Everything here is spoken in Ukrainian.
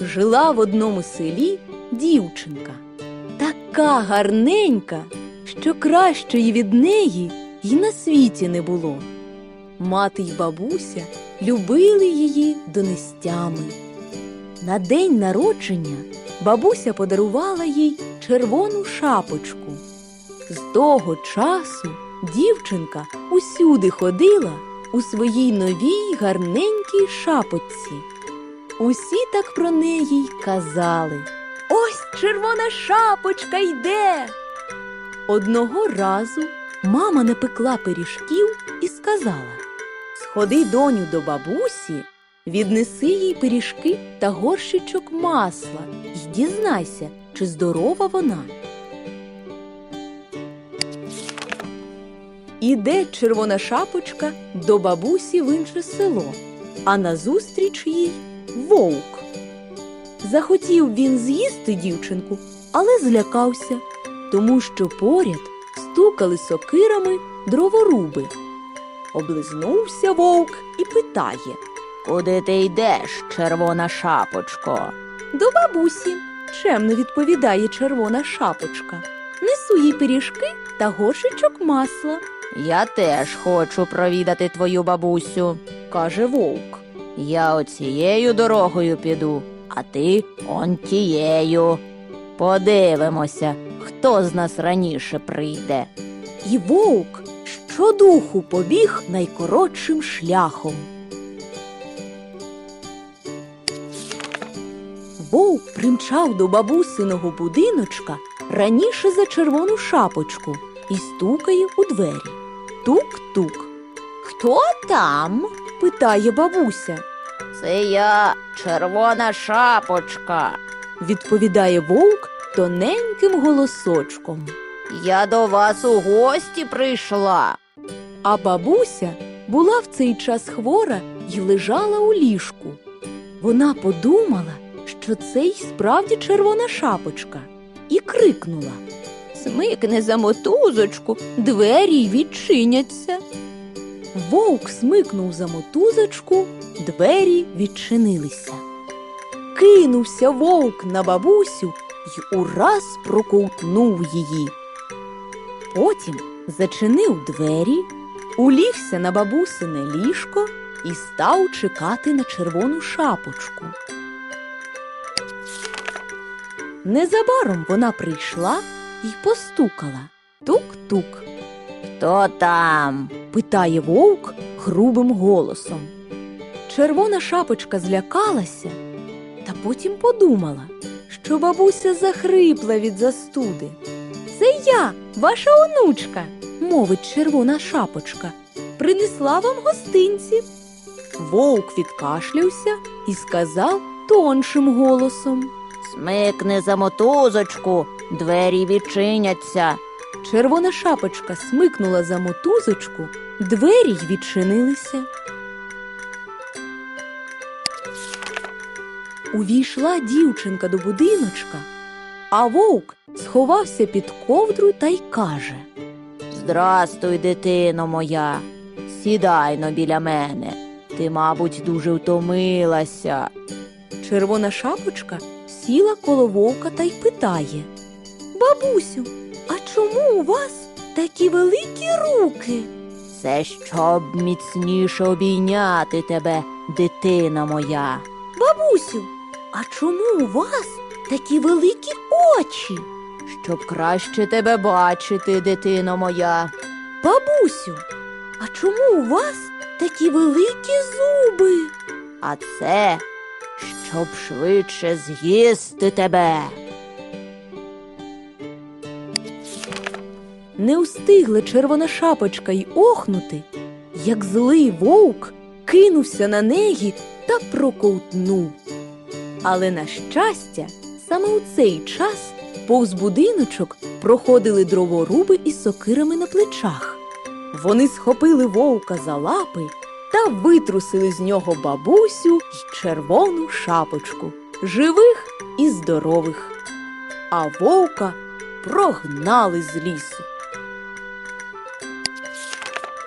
Жила в одному селі дівчинка, така гарненька, що кращої від неї й на світі не було. Мати й бабуся любили її донестями. На день народження бабуся подарувала їй червону шапочку. З того часу дівчинка усюди ходила у своїй новій гарненькій шапочці. Усі так про неї й казали. Ось червона шапочка йде. Одного разу мама напекла пиріжків і сказала Сходи, доню, до бабусі, віднеси їй пиріжки та горщичок масла й дізнайся, чи здорова вона. Іде червона шапочка до бабусі в інше село, а назустріч їй вовк. Захотів він з'їсти дівчинку, але злякався, тому що поряд стукали сокирами дроворуби. Облизнувся вовк і питає Куди ти йдеш, червона шапочко? до бабусі. Чемно відповідає червона шапочка. Несу їй пиріжки та горшичок масла, Я теж хочу провідати твою бабусю. каже вовк. Я оцією дорогою піду, а ти он тією. Подивимося, хто з нас раніше прийде. І вовк щодуху побіг найкоротшим шляхом. Вовк примчав до бабусиного будиночка раніше за червону шапочку і стукає у двері. Тук-тук. Хто там? питає бабуся. Це я, червона шапочка. Відповідає вовк тоненьким голосочком. Я до вас у гості прийшла. А бабуся була в цей час хвора й лежала у ліжку. Вона подумала, що це й справді червона шапочка, і крикнула Смикни за мотузочку, двері й відчиняться. Вовк смикнув за мотузочку, двері відчинилися. Кинувся вовк на бабусю й ураз проковтнув її. Потім зачинив двері, улігся на бабусине ліжко і став чекати на червону шапочку. Незабаром вона прийшла і постукала. Тук-тук, Хто там? Питає вовк грубим голосом. Червона шапочка злякалася та потім подумала, що бабуся захрипла від застуди. Це я, ваша онучка, мовить червона шапочка. Принесла вам гостинці. Вовк відкашлявся і сказав тоншим голосом. Смикни за мотузочку, двері відчиняться. Червона шапочка смикнула за мотузочку, двері й відчинилися. Увійшла дівчинка до будиночка, а вовк сховався під ковдру та й каже. Здрастуй, дитино моя. Сідай но біля мене. Ти, мабуть, дуже втомилася. Червона шапочка сіла коло вовка та й питає Бабусю, чому у вас такі великі руки? Це щоб міцніше обійняти тебе, дитина моя. Бабусю, а чому у вас такі великі очі? Щоб краще тебе бачити, дитино моя. Бабусю, а чому у вас такі великі зуби? А це щоб швидше з'їсти тебе. Не устигла червона шапочка й охнути, як злий вовк кинувся на неї та проковтнув. Але на щастя, саме у цей час повз будиночок проходили дроворуби із сокирами на плечах. Вони схопили вовка за лапи та витрусили з нього бабусю й червону шапочку, живих і здорових. А вовка прогнали з лісу.